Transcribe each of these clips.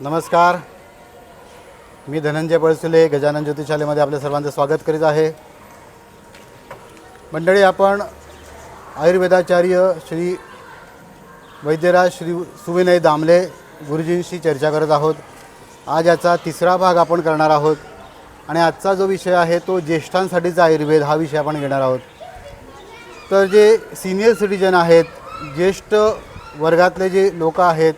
नमस्कार. मी धनंजय पळसुले गजानन ज्योतिषालयमध्ये आपल्या सर्वांचं स्वागत करीत आहे. मंडळी आपण आयुर्वेदाचार्य श्री वैद्यराज श्री सुविनय दामले गुरुजींशी चर्चा करत आहोत. आज याचा तिसरा भाग आपण करणार आहोत. आणि आजचा जो विषय आहे तो ज्येष्ठांसाठीचा आयुर्वेद हा विषय आपण घेणार आहोत. तर जे सिनियर सिटीजन आहेत ज्येष्ठ वर्गातले जे लोक आहेत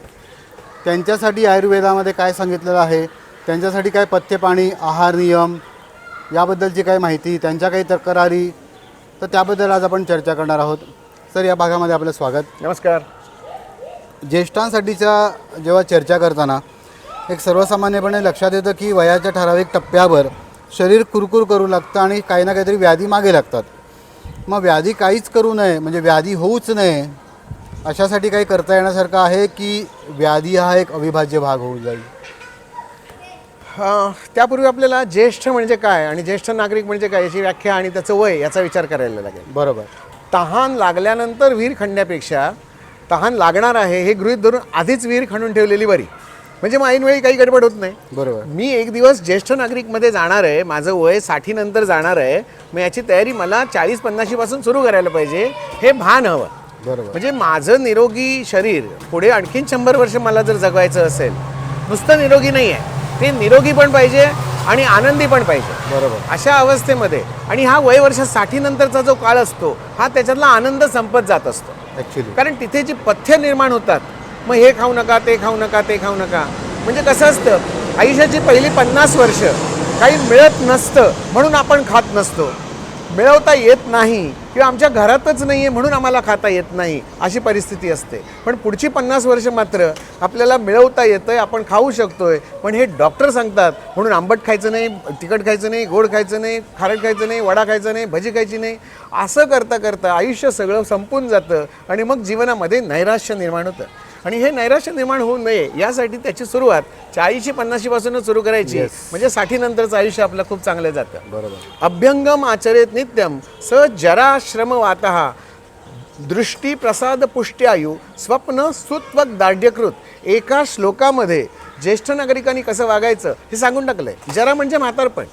त्यांच्यासाठी आयुर्वेदामध्ये काय सांगितलेलं आहे? त्यांच्यासाठी काय पथ्यपाणी आहार नियम याबद्दलची काय माहिती त्यांच्या काही तक्रारी तर त्याबद्दल आज आपण चर्चा करणार आहोत. सर या भागामध्ये आपलं स्वागत. नमस्कार. ज्येष्ठांसाठीच्या जेव्हा चर्चा करताना एक सर्वसामान्यपणे लक्षात येतं की वयाच्या ठराविक टप्प्यावर शरीर कुरकुर करू लागतं आणि काही ना काहीतरी व्याधी मागे लागतात. मग व्याधी काहीच करू नये म्हणजे व्याधी होऊच नये अशासाठी काही करता येण्यासारखं आहे की व्याधी हा एक अविभाज्य भाग होऊन जाईल? त्यापूर्वी आपल्याला ज्येष्ठ म्हणजे काय आणि ज्येष्ठ नागरिक म्हणजे काय याची व्याख्या आणि त्याचं वय याचा विचार करायला लागेल. बरोबर. तहान लागल्यानंतर विहीर खणण्यापेक्षा तहान लागणार आहे हे गृहीत धरून आधीच विहीर खणून ठेवलेली बरी. म्हणजे मग ऐनवेळी काही गडबड होत नाही. बरोबर. मी एक दिवस ज्येष्ठ नागरिकमध्ये जाणार आहे माझं वयसाठी नंतर जाणार आहे मग याची तयारी मला चाळीस पन्नाशीपासून सुरू करायला पाहिजे हे भान हवं. बरोबर. म्हणजे माझं निरोगी शरीर पुढे आणखीन शंभर वर्ष मला जर जगवायचं असेल नुसतं निरोगी नाही आहे ते निरोगी पण पाहिजे आणि आनंदी पण पाहिजे. बरोबर. अशा अवस्थेमध्ये आणि हा वय वर्षसाठी नंतरचा जो काळ असतो हा त्याच्यातला आनंद संपत जात असतो. ॲक्च्युली कारण तिथे जी पथ्य निर्माण होतात मग हे खाऊ नका ते खाऊ नका ते खाऊ नका. म्हणजे कसं असतं आयुष्याची पहिली पन्नास वर्ष काही मिळत नसतं म्हणून आपण खात नसतो. मिळवता येत नाही किंवा आमच्या घरातच नाही आहे म्हणून आम्हाला खाता येत नाही अशी परिस्थिती असते. पण पुढची पन्नास वर्ष मात्र आपल्याला मिळवता येतं आहे आपण खाऊ शकतो आहे पण हे डॉक्टर सांगतात म्हणून आंबट खायचं नाही तिखट खायचं नाही गोड खायचं नाही खारट खायचं नाही वडा खायचं नाही भजी खायची नाही. असं करता करता आयुष्य सगळं संपून जातं आणि मग जीवनामध्ये नैराश्य निर्माण होतं. आणि हे नैराश्य निर्माण होऊ नये यासाठी त्याची सुरुवात चाळीशी पन्नाशीपासूनच सुरू करायची. म्हणजे साठी नंतरचं आयुष्य आपलं खूप चांगलं जातं. बरोबर. अभ्यंगम आचरेत नित्यम स जरा श्रम वातः. दृष्टी प्रसाद पुष्ट्यायु स्वप्न सुत्वक दाढ्यकृत एका श्लोकामध्ये ज्येष्ठ नागरिकांनी कसं वागायचं हे सांगून टाकलंय. जरा म्हणजे म्हातारपण.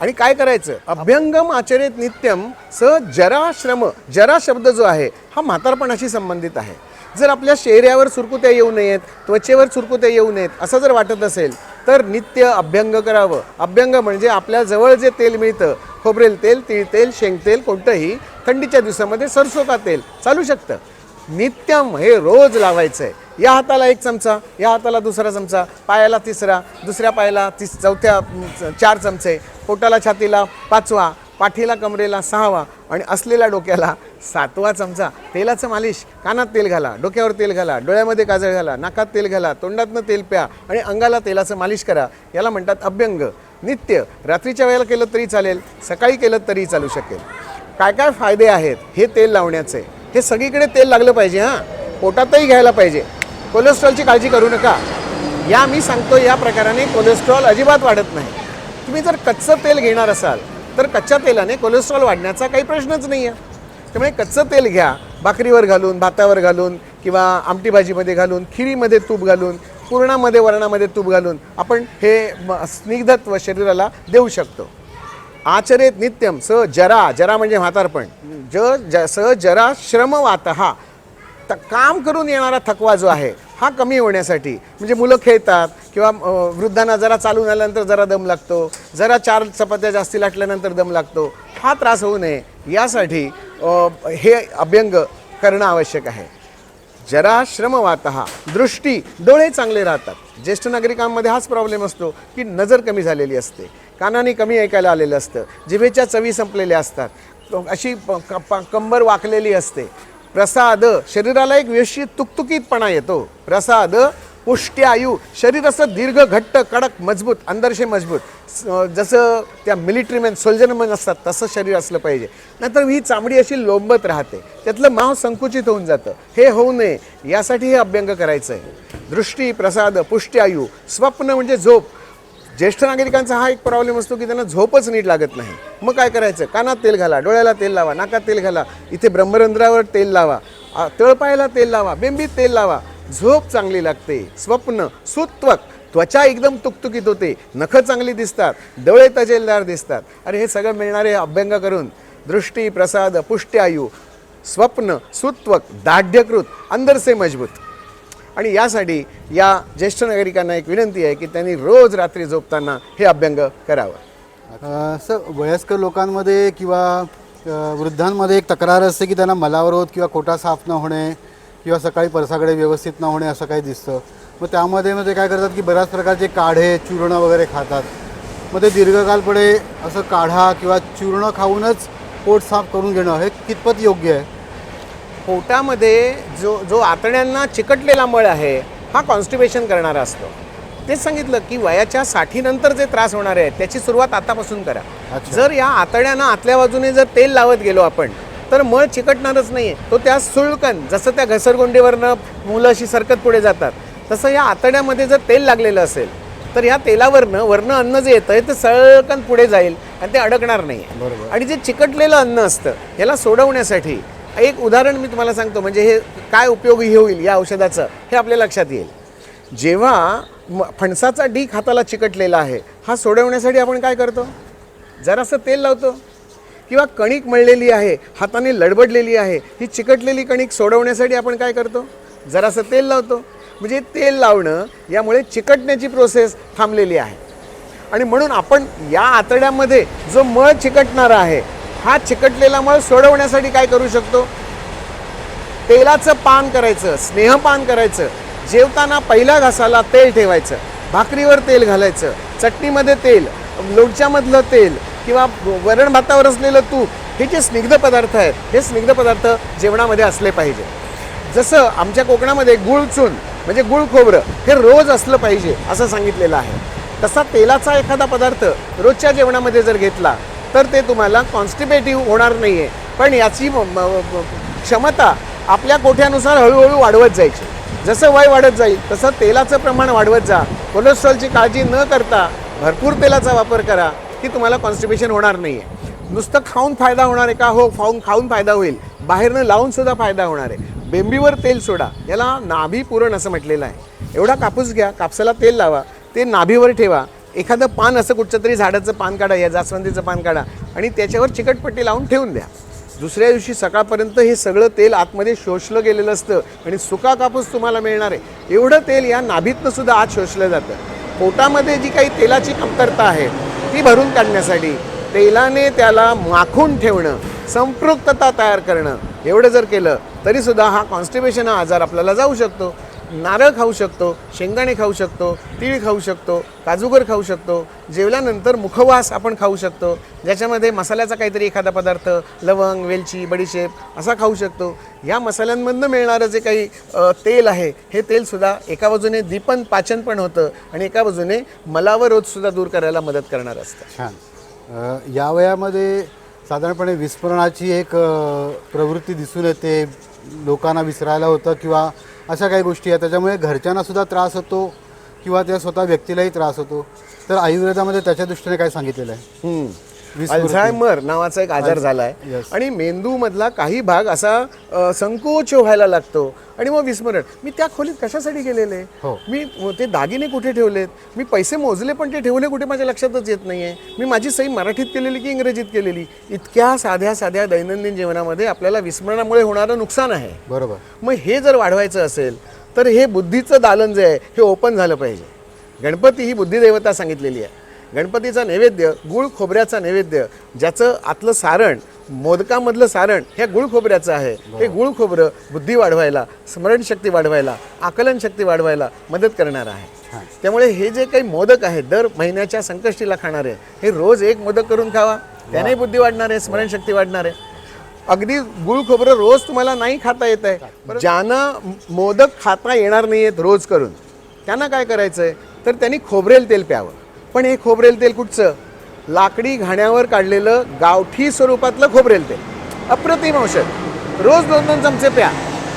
आणि काय करायचं? अभ्यंगम आचरेत नित्यम स जरा श्रम जरा शब्द जो आहे हा म्हातारपणाशी संबंधित आहे. जर आपल्या चेहऱ्यावर सुरकुत्या येऊ नयेत त्वचेवर सुरकुत्या येऊ नयेत असं जर वाटत असेल तर नित्य अभ्यंग करावं. अभ्यंग म्हणजे आपल्या जवळ जे तेल मिळतं खोबरेल तेल तीळ तेल शेंगतेल कोणतंही थंडीच्या दिवसामध्ये सरसो का तेल चालू शकतं. नित्यम हे रोज लावायचं आहे या हाताला एक चमचा या हाताला दुसरा चमचा पायाला तिसरा दुसऱ्या पायाला तिस चौथ्या चार चमचे पोटाला छातीला पाचवा पाठीला कमरेला सहावा आणि असलेल्या डोक्याला सातवा चमचा तेलाचं मालिश कानात तेल घाला डोक्यावर तेल घाला डोळ्यामध्ये काजळ घाला नाकात तेल घाला तोंडातनं तेल प्या आणि अंगाला तेलाचं मालिश करा. याला म्हणतात अभ्यंग. नित्य रात्रीच्या वेळेला केलं तरी चालेल सकाळी केलं तरी चालू शकेल. काय काय फायदे आहेत हे तेल लावण्याचे? हे सगळीकडे तेल लागलं पाहिजे हां? पोटातही घ्यायला पाहिजे. कोलेस्ट्रॉलची काळजी करू नका. या मी सांगतो या प्रकाराने कोलेस्ट्रॉल अजिबात वाढत नाही. तुम्ही जर कच्चं तेल घेणार असाल तर कच्च्या तेलाने कोलेस्ट्रॉल वाढण्याचा काही प्रश्नच नाही आहे त्यामुळे कच्चं तेल घ्या. भाकरीवर घालून भातावर घालून किंवा आमटी भाजीमध्ये घालून खिरीमध्ये तूप घालून पूर्णामध्ये वरणामध्ये तूप घालून आपण हे म- स्निग्धत्व शरीराला देऊ शकतो. आचरेत नित्यम स जरा जरा म्हणजे म्हातारपण. ज ज स जरा श्रमवात. हा त काम करून येणारा थकवा जो आहे हा कमी होण्यासाठी. म्हणजे मुलं खेळतात किंवा वृद्धांना जरा चालून आल्यानंतर जरा दम लागतो. जरा चार चपात्या जास्ती लाटल्यानंतर दम लागतो. हा त्रास होऊ नये. यासाठी हे अभ्यंग करणं आवश्यक आहे. जरा श्रमवात हा दृष्टी डोळे चांगले राहतात. ज्येष्ठ नागरिकांमध्ये हाच प्रॉब्लेम असतो की नजर कमी झालेली असते. कानाने कमी ऐकायला आलेलं असतं. जिभेच्या चवी संपलेल्या असतात. अशी प- क- कंबर वाकलेली असते. प्रसाद शरीराला एक व्यवस्थित तुकतुकीतपणा येतो. प्रसाद पुष्ट्यायू शरीर असं दीर्घ घट्ट कडक मजबूत अंदरशे मजबूत. जसं त्या मिलिटरीमॅन सोल्जरमॅन असतात तसं शरीर असलं पाहिजे. नाहीतर ही चामडी अशी लोंबत राहते. त्यातलं माव संकुचित होऊन जातं. हे होऊ नये यासाठी हे अभ्यंग करायचं आहे दृष्टी प्रसाद पुष्टी आयू स्वप्न म्हणजे झोप. ज्येष्ठ नागरिकांचा हा एक प्रॉब्लेम असतो की त्यांना झोपच नीट लागत नाही. मग काय करायचं? कानात तेल घाला डोळ्याला तेल लावा नाकात तेल घाला. इथे ब्रह्मरंध्रावर तेल लावा. तळपायाला तेल लावा बेंबीत तेल लावा. झोप चांगली लागते स्वप्न सुत्वक त्वचा एकदम तुकतुकीत होते नखं चांगली दिसतात डोळे तजेलदार दिसतात. अरे हे सगळं मिळणारे अभ्यंग करून दृष्टी प्रसाद पुष्ट्यायू आयु स्वप्न सुत्वक दाढ्यकृत अंदरसे मजबूत. आणि यासाठी या ज्येष्ठ नागरिकांना एक विनंती आहे की त्यांनी रोज रात्री झोपताना हे अभ्यंग करावं. सर वयस्कर लोकांमध्ये किंवा वृद्धांमध्ये एक तक्रार असते की त्यांना मलावरोध किंवा खोटा साफ न होणे किंवा सकाळी परसाकडे व्यवस्थित न होणे असं काही दिसतं. मग त्यामध्ये मग ते काय करतात की बऱ्याच प्रकारचे काढे चूर्ण वगैरे खातात. मग ते दीर्घकालपणे असं काढा किंवा चूर्ण खाऊनच पोट साफ करून घेणं हे कितपत योग्य आहे? पोटामध्ये जो जो आतड्यांना चिकटलेला मळ आहे हा कॉन्स्टिपेशन करणारा असतो. तेच सांगितलं की वयाच्या साठीनंतर जे त्रास होणारे आहेत त्याची सुरुवात आतापासून करा. जर या आतड्यांना आतल्या बाजूने जर तेल लावत गेलो आपण तर मळ चिकटणारच नाही तो त्या सुळकन जसं त्या घसरगुंडीवरनं मुलं अशी सरकत पुढे जातात तसं या आतड्यामध्ये जर तेल लागलेलं असेल तर ह्या तेलावरनं वरनं अन्न जे येतं ते सळकन पुढे जाईल आणि ते अडकणार नाही बरोबर. आणि जे चिकटलेलं अन्न असतं याला सोडवण्यासाठी एक उदाहरण मी तुम्हाला सांगतो म्हणजे हे काय उपयोगी होईल या औषधाचं हे आपल्या लक्षात येईल. जेव्हा म- फणसाचा डीक हाताला चिकटलेला आहे हा सोडवण्यासाठी आपण काय करतो? जरासं तेल लावतो. किंवा कणिक मळलेली आहे हाताने लडबडलेली आहे ही चिकटलेली कणिक सोडवण्यासाठी आपण काय करतो? जरासं तेल लावतो. म्हणजे तेल लावणं यामुळे चिकटण्याची प्रोसेस थांबलेली आहे. आणि म्हणून आपण या आतड्यामध्ये जो मळ चिकटणारा आहे हा चिकटलेला मळ सोडवण्यासाठी काय करू शकतो? तेलाचं पान करायचं स्नेहपान करायचं जेवताना पहिला घासाला तेल ठेवायचं भाकरीवर तेल घालायचं चटणीमध्ये तेल लोणच्यामधलं तेल किंवा वरण भातावर असलेलं तूप हे जे स्निग्ध पदार्थ आहेत हे स्निग्ध पदार्थ जेवणामध्ये असले पाहिजे. जसं आमच्या कोकणामध्ये गुळ चून म्हणजे गुळ खोबरं हे रोज असलं पाहिजे असं सांगितलेलं आहे. तसा तेलाचा एखादा पदार्थ रोजच्या जेवणामध्ये जर घेतला तर ते तुम्हाला कॉन्स्टिपेटिव्ह होणार नाही आहे पण याची म- क्षमता आपल्या कोठ्यानुसार हळूहळू वाढवत जायची. जसं वय वाढत जाईल तसं तेलाचं प्रमाण वाढवत जा. कोलेस्ट्रॉलची काळजी न करता भरपूर तेलाचा वापर करा. की तुम्हाला कॉन्स्टिपेशन होणार नाही आहे नुसतं खाऊन फायदा होणार आहे का? हो खाऊन खाऊन फायदा होईल. बाहेरनं लावूनसुद्धा फायदा होणार आहे. बेंबीवर तेल सोडा. याला नाभी पुरण असं म्हटलेलं आहे. एवढा कापूस घ्या कापसाला तेल लावा. ते नाभीवर ठेवा. एखादं पान असं कुठचं तरी झाडाचं पान काढा या जास्वंदीचं पान काढा. आणि त्याच्यावर चिकटपट्टी लावून ठेवून द्या. दुसऱ्या दिवशी सकाळपर्यंत हे सगळं तेल आतमध्ये शोषलं गेलेलं असतं आणि सुका कापूस तुम्हाला मिळणार आहे. एवढं तेल या नाभीतनं सुद्धा आत शोषलं जातं. पोटामध्ये जी काही तेलाची कमतरता आहे ती भरून काढण्यासाठी तेलाने त्याला माखून ठेवणं संपृक्तता तयार करणं एवढं जर केलं तरीसुद्धा हा कॉन्स्टिपेशन हा आजार आपल्याला जाऊ शकतो. नारळ खाऊ शकतो शेंगदाणे खाऊ शकतो तीळ खाऊ शकतो काजूगर खाऊ शकतो जेवल्यानंतर मुखवास आपण खाऊ शकतो ज्याच्यामध्ये मसाल्याचा काहीतरी एखादा पदार्थ लवंग वेलची बडीशेप असा खाऊ शकतो. या मसाल्यांमधनं मिळणारं जे काही तेल आहे हे तेलसुद्धा एका बाजूने दीपन पाचन पण होतं आणि एका बाजूने मलावर रोजसुद्धा दूर करायला मदत करणार असतं. छान. या वयामध्ये साधारणपणे विस्मरणाची एक प्रवृत्ती दिसून येते. लोकांना विसरायला होतं किंवा अशा काही गोष्टी आहेत. त्याच्यामुळे घरच्यांना सुद्धा त्रास होतो किंवा त्या स्वतः व्यक्तीलाही त्रास होतो. तर आयुर्वेदामध्ये त्याच्या दृष्टीने काय सांगितलेलं आहे? अल्झायमर नावाचा एक आजार झालाय. Yes. आणि मेंदू मधला काही भाग असा संकोच व्हायला लागतो. आणि मग विस्मरण. मी त्या खोलीत कशासाठी गेलेले? हो. मी ते दागिने कुठे ठेवलेत? मी पैसे मोजले पण ते ठेवले कुठे माझ्या लक्षातच येत नाहीये. मी माझी सही मराठीत केलेली की इंग्रजीत केलेली? इतक्या साध्या साध्या दैनंदिन जीवनामध्ये आपल्याला विस्मरणामुळे होणारं नुकसान आहे. बरोबर. मग हे जर वाढवायचं असेल तर हे बुद्धीचं दालन जे आहे हे ओपन झालं पाहिजे. गणपती ही बुद्धिदेवता सांगितलेली आहे. गणपतीचा नैवेद्य गुळ खोबऱ्याचा नैवेद्य ज्याचं आतलं सारण मोदकामधलं सारण हे गुळ खोबऱ्याचं आहे. हे गुळ खोबरं बुद्धी वाढवायला स्मरणशक्ती वाढवायला आकलन शक्ती वाढवायला मदत करणार आहे. त्यामुळे हे जे काही मोदक आहेत दर महिन्याच्या संकष्टीला खाणारे हे रोज एक मोदक करून खावा. त्याने बुद्धी वाढणार आहे स्मरणशक्ती वाढणार आहे. अगदी गुळ खोबरं रोज तुम्हाला नाही खाता येत आहे. ज्यांना मोदक खाता येणार नाही आहेत रोज करून त्यांना काय करायचं आहे तर त्यांनी खोबरेल तेल प्यावं. पण हे खोबरेल तेल कुठचं? लाकडी घाण्यावर काढलेलं गावठी स्वरूपातलं खोबरेल तेल. अप्रतिम औषध. रोज दोन दोन चमचे प्या.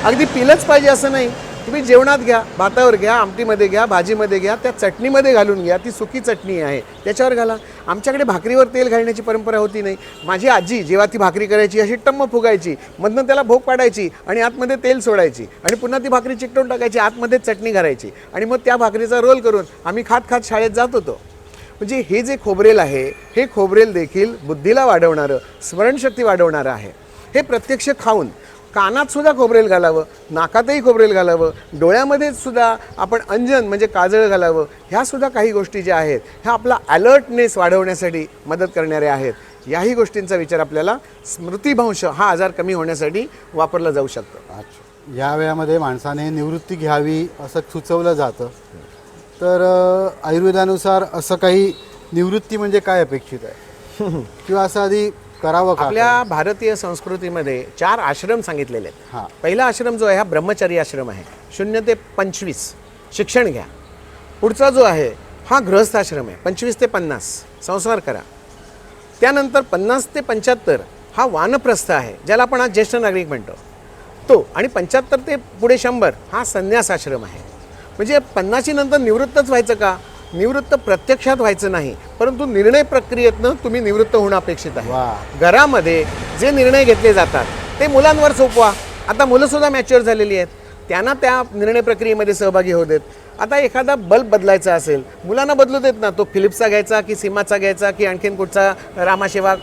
अगदी पिलंच पाहिजे असं नाही. तुम्ही जेवणात घ्या भातावर घ्या आमटीमध्ये घ्या भाजीमध्ये घ्या त्या चटणीमध्ये घालून घ्या. ती सुकी चटणी आहे. त्याच्यावर घाला. आमच्याकडे भाकरीवर तेल घालण्याची परंपरा होती नाही. माझी आजी जेव्हा ती भाकरी करायची अशी टम्म फुगायची मधनं त्याला भोग पाडायची आणि आतमध्ये तेल सोडायची आणि पुन्हा ती भाकरी चिकटून टाकायची आतमध्ये चटणी घालायची आणि मग त्या भाकरीचा रोल करून आम्ही खात खात शाळेत जात होतो. म्हणजे हे जे खोबरेल आहे हे खोबरेल देखील बुद्धीला वाढवणारं स्मरणशक्ती वाढवणारं आहे. हे प्रत्यक्ष खाऊन कानात सुद्धा खोबरेल घालावं नाकातही खोबरेल घालावं डोळ्यामध्ये सुद्धा आपण अंजन म्हणजे काजळ घालावं ह्या सुद्धा काही गोष्टी ज्या आहेत ह्या आपला अलर्टनेस वाढवण्यासाठी मदत करणाऱ्या आहेत. याही गोष्टींचा विचार आपल्याला स्मृतिभंश हा आजार कमी होण्यासाठी वापरला जाऊ शकतो. अच्छा. या वेळामध्ये माणसाने निवृत्ती घ्यावी असं सुचवलं जातं. तर आयुर्वेदानुसार असं काही निवृत्ती म्हणजे काय अपेक्षित आहे? किंवा असं आधी करावं का? आपल्या भारतीय संस्कृतीमध्ये चार आश्रम सांगितलेले हां. आहेत पहिला आश्रम जो आहे हा ब्रह्मचारी आश्रम आहे. शून्य ते पंचवीस. शिक्षण घ्या. पुढचा जो आहे हा गृहस्थ आश्रम आहे. पंचवीस ते पन्नास. संस्कार करा. त्यानंतर पन्नास ते पंच्याहत्तर हा वानप्रस्थ आहे ज्याला आपण आज ज्येष्ठ नागरिक म्हणतो. तो आणि पंच्याहत्तर ते पुढे शंभर हा संन्यास आश्रम आहे. म्हणजे पन्नाशी नंतर निवृत्तच व्हायचं का? निवृत्त प्रत्यक्षात व्हायचं नाही. परंतु निर्णय प्रक्रियेतनं तुम्ही निवृत्त होणं अपेक्षित आहे. वा. घरामध्ये जे निर्णय घेतले जातात ते मुलांवर सोपवा. आता मुलंसुद्धा मॅच्युअर झालेली आहेत. त्यांना त्या निर्णय प्रक्रियेमध्ये सहभागी होऊ देत. आता एखादा बल्ब बदलायचा असेल मुलांना बदलू देत ना तो फिलिप्सचा घ्यायचा की सीमाचा घ्यायचा की आणखीन कुठचा रामाशेवा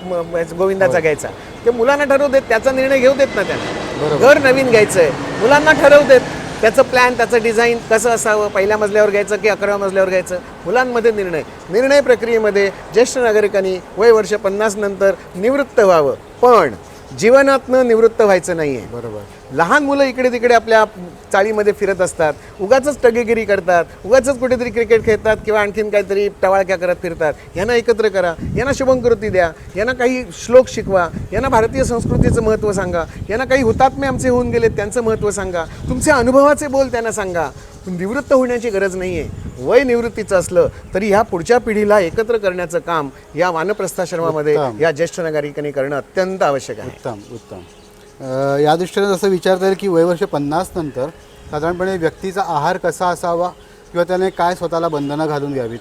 गोविंदाचा घ्यायचा. ते मुलांना ठरवू देत त्याचा निर्णय घेऊ देत ना त्यांना. घर नवीन घ्यायचं आहे मुलांना ठरवू देत. त्याचं प्लॅन त्याचं डिझाईन कसं असावं? पहिल्या मजल्यावर घ्यायचं की अकराव्या मजल्यावर घ्यायचं? मुलांमध्ये निर्णय. निर्णय प्रक्रियेमध्ये ज्येष्ठ नागरिकांनी वय वर्ष पन्नास नंतर निवृत्त व्हावं. पण जीवनातनं निवृत्त व्हायचं नाही आहे बरोबर. लहान मुलं इकडे तिकडे आपल्या चाळीमध्ये फिरत असतात उगाच टगेगिरी करतात उगाच कुठेतरी क्रिकेट खेळतात किंवा आणखीन काहीतरी टवाळक्या करत फिरतात. यांना एकत्र करा यांना शुभंकृती द्या यांना काही श्लोक शिकवा यांना भारतीय संस्कृतीचं महत्त्व सांगा यांना काही हुतात्मे आमचे होऊन गेले त्यांचं महत्त्व सांगा तुमचे अनुभवाचे बोल त्यांना सांगा. निवृत्त होण्याची गरज नाही आहे वय निवृत्तीचं असलं तरी ह्या पुढच्या पिढीला एकत्र करण्याचं काम या वानप्रस्थाश्रमामध्ये. या ज्येष्ठ नागरिकांनी करणं अत्यंत आवश्यक आहे. उत्तम उत्तम. या दृष्टीने जसं विचारता येईल की वयवर्ष पन्नास नंतर साधारणपणे व्यक्तीचा आहार कसा असावा किंवा त्याने काय स्वतःला बंधनं घालून घ्यावीत?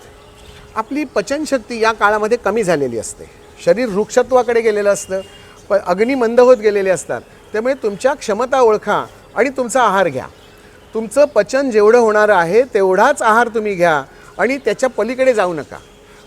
आपली पचनशक्ती या काळामध्ये कमी झालेली असते. शरीर वृक्षत्वाकडे गेलेलं असतं प अग्नी मंद होत गेलेले असतात. त्यामुळे तुमच्या क्षमता ओळखा आणि तुमचा आहार घ्या. तुमचं पचन जेवढं होणारं आहे तेवढाच आहार तुम्ही घ्या आणि त्याच्या पलीकडे जाऊ नका.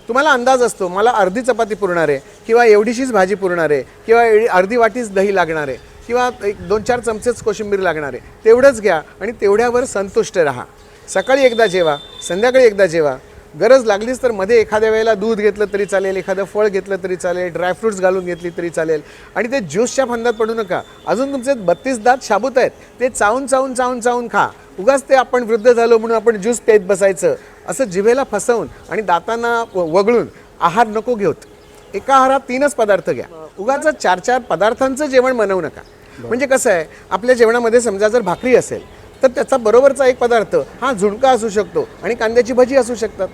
तुम्हाला अंदाज असतो मला अर्धी चपाती पुरणार आहे किंवा एवढीशीच भाजी पुरणार आहे किंवा अर्धी वाटीच दही लागणार आहे किंवा एक दोन चार चमचेच कोशिंबीर लागणार आहे तेवढंच घ्या आणि तेवढ्यावर संतुष्ट राहा. सकाळी एकदा जेवा संध्याकाळी एकदा जेवा गरज लागलीच तर मध्ये एखाद्या वेळेला दूध घेतलं तरी चालेल एखादं फळ घेतलं तरी चालेल ड्रायफ्रुट्स घालून घेतली तरी चालेल. आणि ते ज्यूसच्या फंदात पडू नका. अजून तुमचे बत्तीस दात शाबूत आहेत. ते चावून चावून चावून चावून खा. उगाच ते आपण वृद्ध झालो म्हणून आपण ज्यूस पेत बसायचं. असं जिभेला फसवून आणि दातांना वगळून आहार नको घेऊत. एका आहारात तीनच पदार्थ घ्या. उगाच चार चार पदार्थांचं जेवण बनवू नका. म्हणजे कसं आहे आपल्या जेवणामध्ये समजा जर भाकरी असेल तर त्याचा बरोबरचा एक पदार्थ हा झुणका असू शकतो आणि कांद्याची भजी असू शकतात.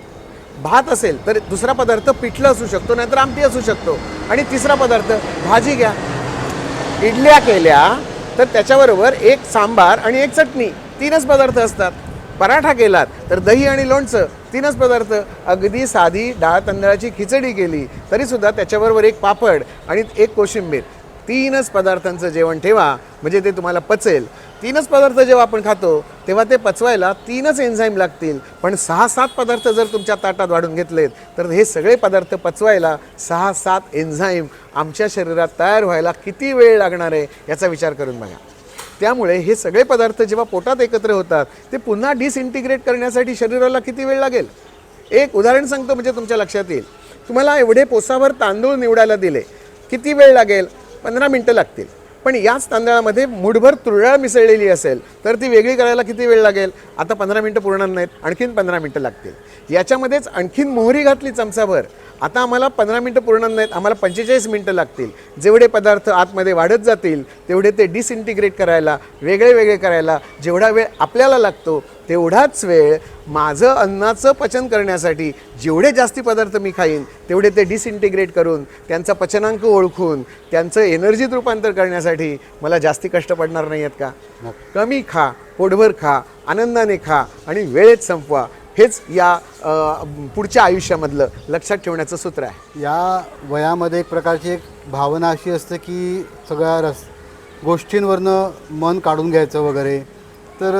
भात असेल तर दुसरा पदार्थ पिठलं असू शकतो नाहीतर आमटी असू शकतो. आणि तिसरा पदार्थ भाजी घ्या. इडल्या केल्या तर त्याच्याबरोबर एक सांबार आणि एक चटणी तीनच पदार्थ असतात. पराठा केलात तर दही आणि लोणचं तीनच पदार्थ. अगदी साधी डाळ तांदळाची खिचडी केली तरीसुद्धा त्याच्याबरोबर एक पापड आणि एक कोशिंबीर. तीनच पदार्थांचं जेवण ठेवा म्हणजे ते तुम्हाला पचेल. तीनच पदार्थ जेव्हा आपण खातो तेव्हा ते पचवायला तीनच एन्झाईम लागतील. पण सहा सात पदार्थ जर तुमच्या ताटात वाढून घेतलेत तर हे सगळे पदार्थ पचवायला सहा सात एन्झाईम आमच्या शरीरात तयार व्हायला किती वेळ लागणार आहे याचा विचार करून बघा. त्यामुळे हे सगळे पदार्थ जेव्हा पोटात एकत्र होतात ते पुन्हा डिसइंटिग्रेट करण्यासाठी शरीराला किती वेळ लागेल? एक उदाहरण सांगतो म्हणजे तुमच्या लक्षात येईल. तुम्हाला एवढे पोसाभर तांदूळ निवडायला दिले किती वेळ लागेल? पंधरा मिनटं लागतील. पण याच तांदळामध्ये मुठभर तुरळा मिसळलेली असेल तर ती वेगळी करायला किती वेळ लागेल? आता पंधरा मिनटं पुरणार नाहीत आणखीन पंधरा मिनटं लागतील. याच्यामध्येच आणखीन मोहरी घातली चमचाभर. आता आम्हाला पंधरा मिनटं पुरणार नाहीत आम्हाला पंचेचाळीस मिनटं लागतील. जेवढे पदार्थ आतमध्ये वाढत जातील तेवढे ते डिसइंटिग्रेट करायला वेगळे वेगळे करायला जेवढा वेळ आपल्याला लागतो तेवढाच वेळ माझं अन्नाचं पचन करण्यासाठी जेवढे जास्ती पदार्थ मी खाईन तेवढे ते डिसइंटिग्रेट करून त्यांचा पचनांक ओळखून त्यांचं एनर्जीत रूपांतर करण्यासाठी मला जास्ती कष्ट पडणार नाही आहेत का? कमी खा पोटभर खा आनंदाने खा आणि वेळेत संपवा. हेच या पुढच्या आयुष्यामधलं लक्षात ठेवण्याचं सूत्र आहे. या वयामध्ये एक प्रकारची एक भावना अशी असते की सगळ्या रस गोष्टींवरनं मन काढून घ्यायचं वगैरे. तर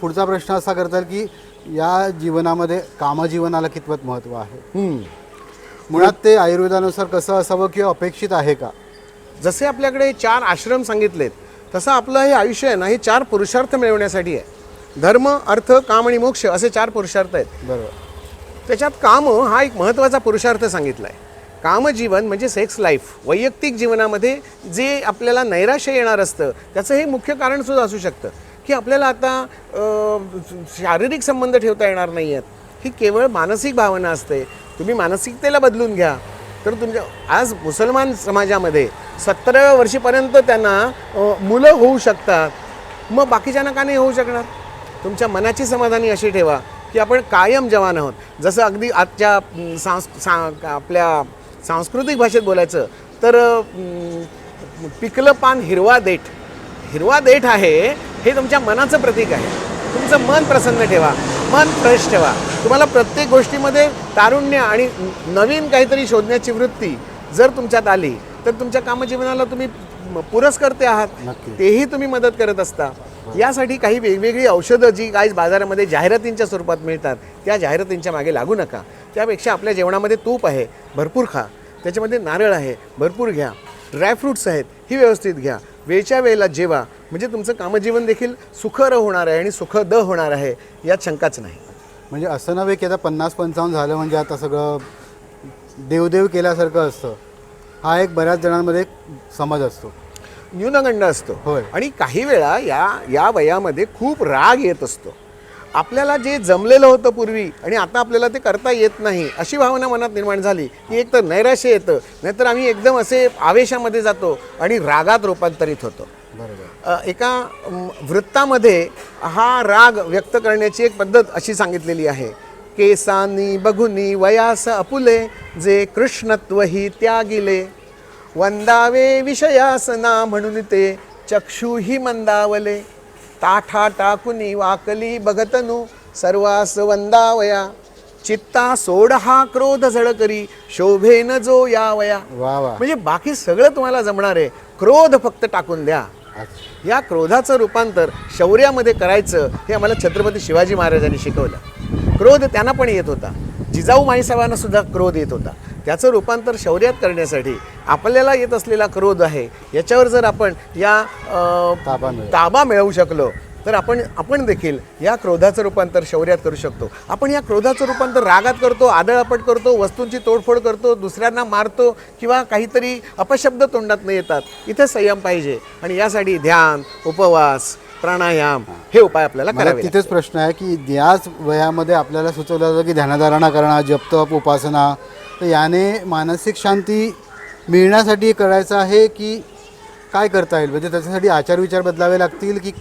पुढचा प्रश्न असा करता येईल की या जीवनामध्ये कामजीवनाला कितपत महत्त्व आहे. मुळात ते आयुर्वेदानुसार कसं असावं किंवा अपेक्षित आहे का? जसे आपल्याकडे चार आश्रम सांगितलेत तसं आपलं हे आयुष्य आहे ना हे चार पुरुषार्थ मिळवण्यासाठी आहे. धर्म अर्थ काम आणि मोक्ष असे चार पुरुषार्थ आहेत. बरोबर. त्याच्यात काम हा एक महत्त्वाचा पुरुषार्थ सांगितला आहे कामजीवन म्हणजे सेक्स लाईफ वैयक्तिक जीवनामध्ये जे आपल्याला नैराश्य येणार असतं त्याचं हे मुख्य कारणसुद्धा असू शकतं. की आपल्याला आता शारीरिक संबंध ठेवता येणार नाही आहेत ही केवळ मानसिक भावना असते. तुम्ही मानसिकतेला बदलून घ्या. तर तुमच्या आज मुसलमान समाजामध्ये सत्तराव्या वर्षीपर्यंत त्यांना मुलं होऊ शकतात. मग बाकीच्यांना का नाही होऊ शकणार? तुमच्या मनाची समाधानी अशी ठेवा की आपण कायम जवान आहोत. जसं अगदी आजच्या सांस सा आपल्या सांस्कृतिक भाषेत बोलायचं तर पिकलं पान हिरवा देठ. हिरवा देठ आहे हे तुमच्या मनाचं प्रतीक आहे. तुमचं मन प्रसन्न ठेवा मन फ्रेश ठेवा. तुम्हाला प्रत्येक गोष्टीमध्ये तारुण्य आणि नवीन काहीतरी शोधण्याची वृत्ती जर तुमच्यात आली तर तुमच्या कामजीवनाला तुम्ही पुरस्कर्ते आहात. तेही तुम्ही मदत करत असता. यासाठी काही वेगवेगळी औषधं जी आज बाजारामध्ये जाहिरातींच्या स्वरूपात मिळतात त्या जाहिरातींच्या मागे लागू नका. त्यापेक्षा आपल्या जेवणामध्ये तूप आहे भरपूर खा. त्याच्यामध्ये नारळ आहे भरपूर घ्या. ड्रायफ्रूट्स आहेत ही व्यवस्थित घ्या. वेळच्या वेळेला जेवा म्हणजे तुमचं कामजीवन देखील सुखर होणार आहे आणि सुखद होणार आहे यात शंकाच नाही. म्हणजे असं नव्हे की आता पन्नास पंचावन्न झालं म्हणजे आता सगळं देवदेव केल्यासारखं असतं. हा एक बऱ्याच जणांमध्ये एक समज असतो. न्यूनगंड असतो. होय. आणि काही वेळा या या वयामध्ये खूप राग येत असतो. आपल्याला जे जमलेलं होतं पूर्वी आणि आता आपल्याला ते करता येत नाही अशी भावना मनात निर्माण झाली की एक तर नैराश्य येतं नाहीतर आम्ही एकदम असे आवेशामध्ये जातो आणि रागात रूपांतरित होतो. बरोबर. एका वृत्तामध्ये हा राग व्यक्त करण्याची एक पद्धत अशी सांगितलेली आहे. केसानी बघुनी वयास अपुले जे कृष्णत्व ही त्यागिले. वंदावे विषयासना म्हणून ते चक्षुही मंदावले. ताठा टाकुनी वाकली बघतनु सर्वास वंदावया. चित्ता सोड हा क्रोध झळकरी शोभेन जो यावया. वा वा. म्हणजे बाकी सगळं तुम्हाला जमणार आहे. क्रोध फक्त टाकून द्या. या क्रोधाचं रूपांतर शौर्यामध्ये करायचं हे आम्हाला छत्रपती शिवाजी महाराजांनी शिकवलं. क्रोध त्यांना पण येत होता. जिजाऊ माईसाहेबांना सुद्धा क्रोध येत होता. त्याचं रूपांतर शौर्यात करण्यासाठी आपल्याला येत असलेला क्रोध आहे याच्यावर जर आपण या ताबा. ताबा मिळवू शकलो तर आपण आपण देखील या क्रोधाचं रूपांतर शौर्यात करू शकतो. आपण या क्रोधाचं रूपांतर रागात करतो आदळापट करतो वस्तूंची तोडफोड करतो दुसऱ्यांना मारतो किंवा काहीतरी अपशब्द तोंडात न येतात इथे संयम पाहिजे. आणि यासाठी ध्यान उपवास प्राणायाम हे उपाय आपल्याला करावे तिथेच प्रश्न आहे की याच वयामध्ये आपल्याला सुचवलं जातं की ध्यानधारणा करणं जपतप उपासना तर याने मानसिक शांती मिळण्यासाठी करायचं आहे की काय करता येईल? म्हणजे त्याच्यासाठी आचारविचार बदलावे लागतील की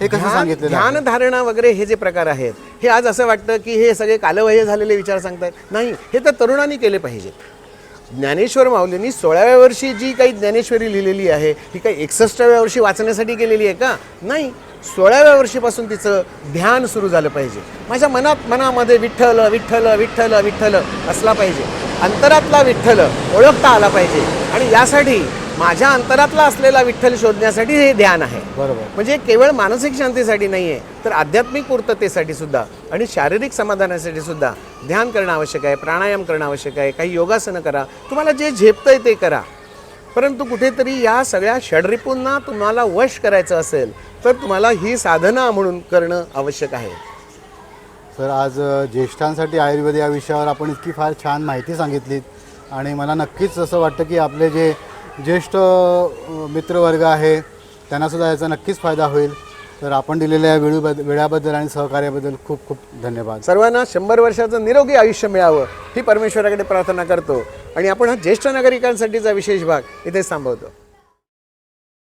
हे कसं ध्यान सांगितलेलं आहे? ध्यान धारणा वगैरे हे जे प्रकार आहेत हे आज असं वाटतं की हे सगळे कालवह्य झालेले विचार सांगतायत. नाही हे तर तरुणांनी केले पाहिजेत ज्ञानेश्वर माऊलींनी सोळाव्या वर्षी जी काही ज्ञानेश्वरी लिहिलेली आहे ही काही एकसष्टाव्या वर्षी वाचण्यासाठी केलेली आहे का? नाही. सोळाव्या वर्षीपासून तिचं ध्यान सुरू झालं पाहिजे. माझ्या मनात मनामध्ये विठ्ठल विठ्ठल विठ्ठल विठ्ठल असला पाहिजे. अंतरातला विठ्ठल ओळखता आला पाहिजे. आणि यासाठी माझ्या अंतरातला असलेला विठ्ठल शोधण्यासाठी हे ध्यान आहे. बरोबर. म्हणजे केवळ मानसिक शांतीसाठी नाही आहे तर आध्यात्मिक पूर्ततेसाठी सुद्धा आणि शारीरिक समाधानासाठी सुद्धा ध्यान करणं आवश्यक आहे प्राणायाम करणं आवश्यक आहे काही योगासनं करा. तुम्हाला जे झेपतंय ते करा. परंतु कुठेतरी या सगळ्या षडरिपूंना तुम्हाला वश करायचं असेल तर तुम्हाला ही साधना म्हणून करणं आवश्यक आहे. सर आज ज्येष्ठांसाठी आयुर्वेद या विषयावर आपण इतकी फार छान माहिती सांगितलीत आणि मला नक्कीच असं वाटतं की आपले जे ज्येष्ठ मित्रवर्ग आहे त्यांनासुद्धा याचा नक्कीच फायदा होईल. तर आपण दिलेल्या या वेळूबद वेळाबद्दल आणि सहकार्याबद्दल खूप खूप धन्यवाद. सर्वांना शंभर वर्षाचं निरोगी आयुष्य मिळावं ही परमेश्वराकडे प्रार्थना करतो. आणि आपण हा ज्येष्ठ नागरिकांसाठीचा विशेष भाग इथेच थांबवतो.